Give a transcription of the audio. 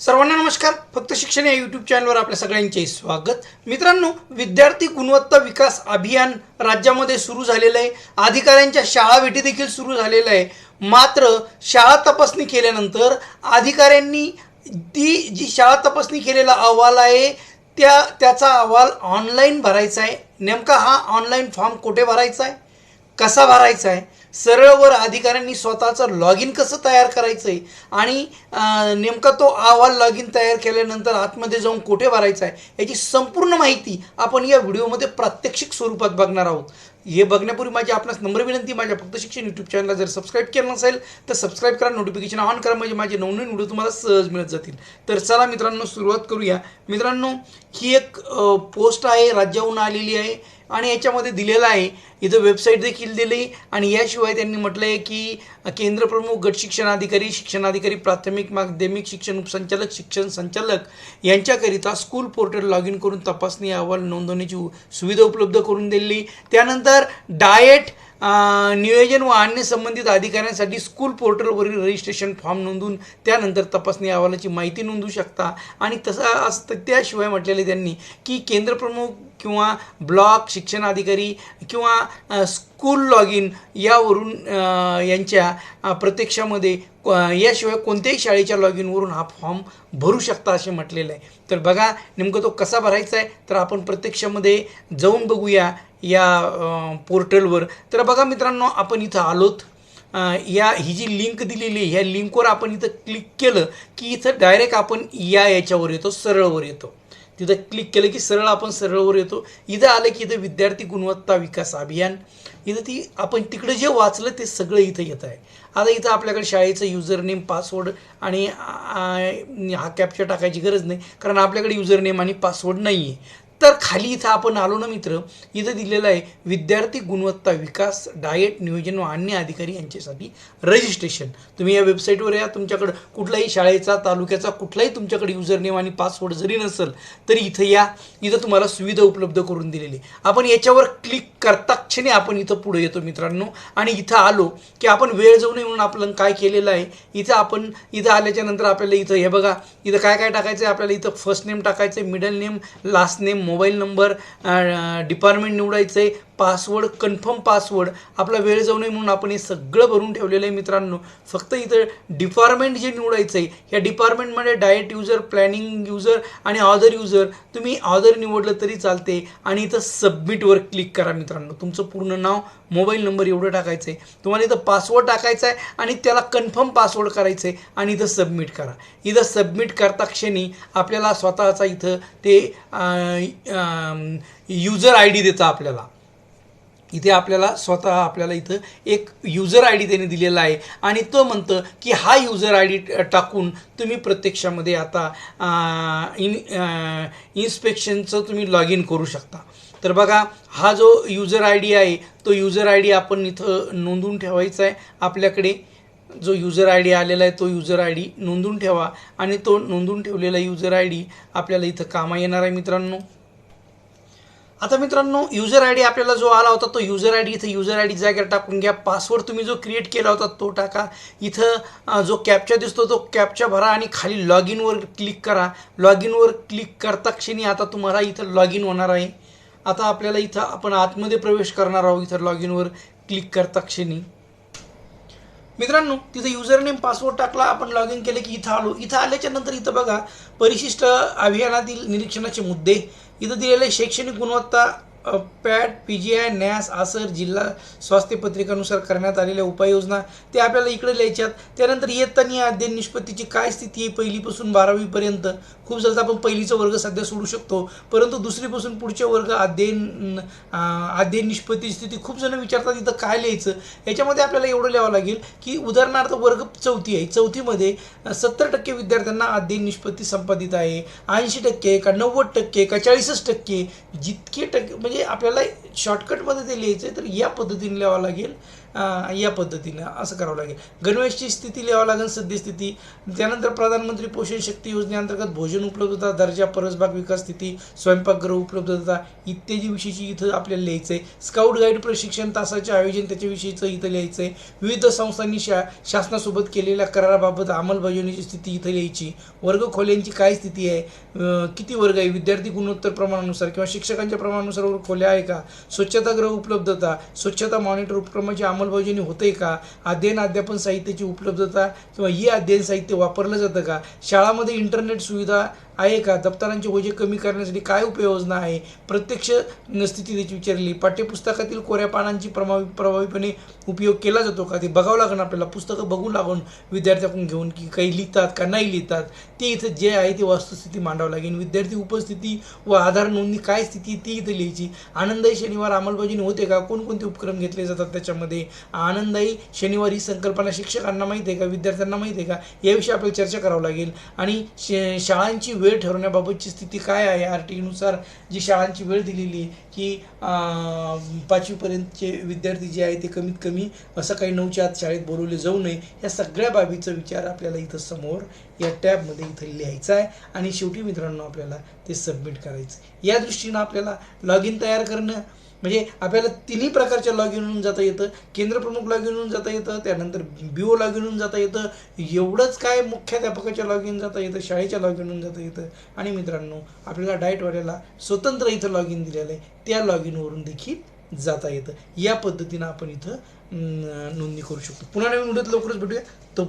सर्वांना नमस्कार. फक्त शिक्षण या यूट्यूब चॅनलवर आपल्या सगळ्यांचे स्वागत. मित्रांनो विद्यार्थी गुणवत्ता विकास अभियान राज्यामध्ये सुरू झालेलं आहे. अधिकाऱ्यांच्या शाळा भेटी देखील सुरू झालेलं आहे. मात्र शाळा तपासणी केल्यानंतर अधिकाऱ्यांनी ती जी शाळा तपासणी केलेला अहवाल आहे त्या त्याचा अहवाल ऑनलाईन भरायचा आहे. नेमका हा ऑनलाईन फॉर्म कुठे भरायचा आहे? कसा भरायचा आहे? सरळवर अधिकाऱ्यांनी स्वतःचं लॉग इन कसं तयार करायचं आहे आणि नेमका तो अहवाल लॉग इन तयार केल्यानंतर आतमध्ये जाऊन कुठे भरायचा आहे? याची संपूर्ण माहिती आपण या व्हिडिओमध्ये प्रात्यक्षिक स्वरूपात बघणार आहोत. हे बघण्यापूर्वी माझी आपणास नम्र विनंती माझ्या फक्त शिक्षण यूट्यूब चॅनलला जर सबस्क्राईब केलं नसेल तर सबस्क्राईब करा नोटिफिकेशन ऑन करा म्हणजे माझे नवनवीन व्हिडिओ तुम्हाला सहज मिळत जातील. तर चला मित्रांनो सुरुवात करूया. मित्रांनो ही एक पोस्ट आहे राज्याहून आलेली आहे. आणि याच्यामध्ये दिलेलं आहे. इथं वेबसाईट देखील दिली आणि याशिवाय त्यांनी म्हटलं आहे की केंद्र प्रमुख गट शिक्षणाधिकारी शिक्षणाधिकारी प्राथमिक माध्यमिक शिक्षण उपसंचालक शिक्षण संचालक यांच्याकरिता स्कूल पोर्टल लॉग इन करून तपासणी अहवाल नोंदवण्याची सुविधा उपलब्ध करून दिली. त्यानंतर डाएट नियोजन व अन्य संबंधित अधिकाऱ्यांसाठी स्कूल पोर्टलवरील रजिस्ट्रेशन फॉर्म नोंदवून त्यानंतर तपासणी अहवालाची माहिती नोंदवू शकता. आणि तसं असतं त्याशिवाय म्हटलेले त्यांनी की केंद्रप्रमुख किंवा ब्लॉक शिक्षण अधिकारी किंवा स्कूल लॉग इन यावरून यांच्या प्रत्यक्षामध्ये याशिवाय कोणत्याही शाळेच्या लॉग इनवरून हा फॉर्म भरू शकता असे म्हटलेलं आहे. तर बघा नेमकं तो कसा भरायचा आहे? तर आपण प्रत्यक्षामध्ये जाऊन बघूया. या पोर्टलवर. तर बघा मित्रांनो आपण इथं आलोत. या ही जी लिंक दिलेली आहे ह्या लिंकवर आपण इथं क्लिक केलं की इथं डायरेक्ट आपण या याच्यावर येतो सरळवर येतो. तिथं क्लिक केलं की सरळ आपण सरळवर येतो. इथं आलं की इथं विद्यार्थी गुणवत्ता विकास अभियान. इथं ती आपण तिकडं जे वाचलं ते सगळं इथं येत आहे. आता इथं आपल्याकडे शाळेचं युजर नेम पासवर्ड आणि हा कॅप्चर टाकायची गरज नाही. कारण आपल्याकडे युजर नेम आणि पासवर्ड नाही आहे तर खाली इथं आपण आलो ना मित्र इथं दिलेलं आहे विद्यार्थी गुणवत्ता विकास डाएट नियोजन व अन्य अधिकारी यांच्यासाठी रजिस्ट्रेशन तुम्ही या वेबसाईटवर या तुमच्याकडं कुठलाही शाळेचा तालुक्याचा कुठलाही तुमच्याकडे युजर नेम आणि पासवर्ड जरी नसेल तरी इथं या. इथं तुम्हाला सुविधा उपलब्ध करून दिलेली आहे. आपण याच्यावर क्लिक करता क्षणी आपण इथं पुढे येतो मित्रांनो. आणि इथं आलो की आपण वेळ जाऊ नये म्हणून आपण काय केलेलं आहे इथं आपण इथं आल्याच्यानंतर आपल्याला इथं हे बघा इथं काय काय टाकायचं आहे आपल्याला इथं फर्स्ट नेम टाकायचं आहे middle name last name mobile number department निवडायचं आहे पासवर्ड कन्फर्म पासवर्ड आपला वेळ जाऊ नये म्हणून आपण हे सगळं भरून ठेवलेलं आहे मित्रांनो. फक्त इथं डिपार्टमेंट जे निवडायचं आहे या डिपार्टमेंटमध्ये डायट युजर प्लॅनिंग युजर आणि ऑदर युजर तुम्ही ऑदर निवडलं तरी चालते आणि इथं सबमिटवर क्लिक करा मित्रांनो. तुमचं पूर्ण नाव मोबाईल नंबर एवढं टाकायचं आहे तुम्हाला इथं पासवर्ड टाकायचा आहे आणि त्याला कन्फर्म पासवर्ड करायचं आहे आणि इथं सबमिट करा. इथं सबमिट करता क्षणी आपल्याला स्वतःचा इथं ते युजर आय डी देतं आपल्याला. इथे आपल्याला स्वतः आपल्याला इथं एक युजर आय डी त्याने दिलेला आहे. आणि तो म्हणतं की हा युजर आय डी टाकून तुम्ही प्रत्यक्षामध्ये आता इन इन्स्पेक्शनचं तुम्ही लॉग इन करू शकता. तर बघा हा जो युजर आय डी आहे तो युजर आय डी आपण इथं नोंदवून ठेवायचा आहे. आपल्याकडे जो युजर आय डी आलेला आहे तो युजर आय डी नोंदवून ठेवा. आणि तो नोंदवून ठेवलेला युजर आय डी आपल्याला इथं कामा येणार आहे मित्रांनो. आता मित्रांनो युजर आय डी आपल्याला जो आला होता तो युजर आय डी इथं युजर आय डी जागेवर टाकून घ्या. पासवर्ड तुम्ही जो क्रिएट केला होता तो टाका. इथं जो कॅपचा दिसतो तो कॅप्चा भरा आणि खाली लॉग इनवर क्लिक करा. लॉग इनवर क्लिक करता क्षणी आता तुम्हाला इथं लॉग इन होणार आहे. आता आपल्याला इथं आपण आतमध्ये प्रवेश करणार आहोत इथं लॉग इनवर क्लिक करता क्षणी. मित्रांनो तिथं युजर नेम पासवर्ड टाकला आपण लॉग इन केलं की इथं आलो. इथं आल्याच्यानंतर इथं बघा परिशिष्ट अभियानातील निरीक्षणाचे मुद्दे. इथं दिलेले शैक्षणिक गुणवत्ता अ, PAT P G I NAS ASER जिल्हा स्वास्थ्य पत्रिकानुसार करण्यात आलेल्या उपाययोजना ते आपल्याला इकडे लिहायच्यात त्यानंतर इयत्ता अध्ययन निष्पत्तीची काय स्थिती आहे पहिलीपासून बारावीपर्यंत? खूप जलद आपण पहिलीचा वर्ग सध्या सोडू शकतो परंतु दुसरीपासून पुढचे वर्ग अध्ययन अध्ययन निष्पत्तीची स्थिती खूप जण विचारतात इथं काय लिहायचं? याच्यामध्ये आपल्याला एवढं लिहावं लागेल की उदाहरणार्थ वर्ग चौथी आहे. चौथीमध्ये सत्तर टक्के विद्यार्थ्यांना अध्ययन निष्पत्ती संपादित आहे. ऐंशी टक्के का? नव्वद टक्के का? चाळीसच टक्के जितके टक्के म्हणजे आपल्याला शॉर्टकटमध्ये ते लिहायचं आहे तर या पद्धतीने लिहावं लागेल या पद्धतीनं असं करावं लागेल. गणवेशची स्थिती लिहावं लागेल सद्यस्थिती. त्यानंतर प्रधानमंत्री पोषण शक्ती योजनेअंतर्गत भोजन उपलब्धता दर्जा परसबाग विकास स्थिती स्वयंपाकगृह उपलब्धता इत्यादी विषयीची इथं आपल्याला लिहायचं आहे स्काउट गाईड प्रशिक्षण तासाचे आयोजन त्याच्याविषयीचं इथं लिहायचं आहे विविध संस्थांनी शा शासनासोबत केलेल्या कराराबाबत अंमलबजावणीची स्थिती इथं लिहायची. वर्ग खोल्यांची काय स्थिती आहे? किती वर्ग आहे? विद्यार्थी गुणोत्तर प्रमाणानुसार किंवा शिक्षकांच्या प्रमाणानुसार खोल्या आहे का? स्वच्छतागृह उपलब्धता स्वच्छता मॉनिटर उपक्रमाची अंमलबजावणी होते का? अध्ययन अध्यापन साहित्याची उपलब्धता किंवा ई अध्ययन साहित्य वापरलं जातं का? शाळामध्ये इंटरनेट सुविधा आहे का? दप्तरांचे ओझे कमी करण्यासाठी काय उपाययोजना आहे? प्रत्यक्ष स्थिती त्याची विचारली. पाठ्यपुस्तकातील कोऱ्या पानांची प्रभावी प्रभावीपणे उपयोग केला जातो का? ते बघावं लागेल आपल्याला. पुस्तकं बघून लागून विद्यार्थ्याकडून घेऊन की काही लिहितात का नाही लिहितात? ते इथं जे आहे ते वस्तुस्थिती मांडावं लागेल. विद्यार्थी उपस्थिती व आधार नोंदणी काय स्थिती ती इथं लिहायची. आनंदाई शनिवार अंमलबजावणी होते का? कोणकोणते उपक्रम घेतले जातात त्याच्यामध्ये? आनंदाई शनिवार ही संकल्पना शिक्षकांना माहिती आहे का? विद्यार्थ्यांना माहिती आहे का? याविषयी आपल्याला चर्चा करावं लागेल. आणि शाळांची वेळ वेळ ठरवण्याबाबतची स्थिती काय आहे? आर टी नुसार जी शाळांची वेळ दिलेली आहे की पाचवीपर्यंतचे विद्यार्थी जे आहे ते कमीत कमी सकाळी नऊच्या आत शाळेत बोलवले जाऊ नये या सगळ्या बाबीचा विचार आपल्याला इथं समोर या टॅबमध्ये इथं लिहायचा आहे आणि शेवटी मित्रांनो आपल्याला ते सबमिट करायचं या दृष्टीनं आपल्याला लॉग इन तयार करणं म्हणजे आपल्याला तिन्ही प्रकारच्या लॉग इन होऊन जाता येतं. केंद्रप्रमुख लॉग इन होऊन जाता येतं. त्यानंतर बी ओ लॉग इन होऊन जाता येतं. एवढंच काय मुख्याध्यापकाच्या लॉग इन जाता येतं शाळेच्या लॉग इन होऊन जाता येतं. आणि मित्रांनो आपल्याला डाएटवाल्याला स्वतंत्र इथं लॉग इन दिलेलं आहे. त्या लॉग इनवरून देखील जाता येतं. या पद्धतीनं आपण इथं नोंदणी करू शकतो. पुन्हा नवीन व्हिडिओत लवकरच भेटूया. तो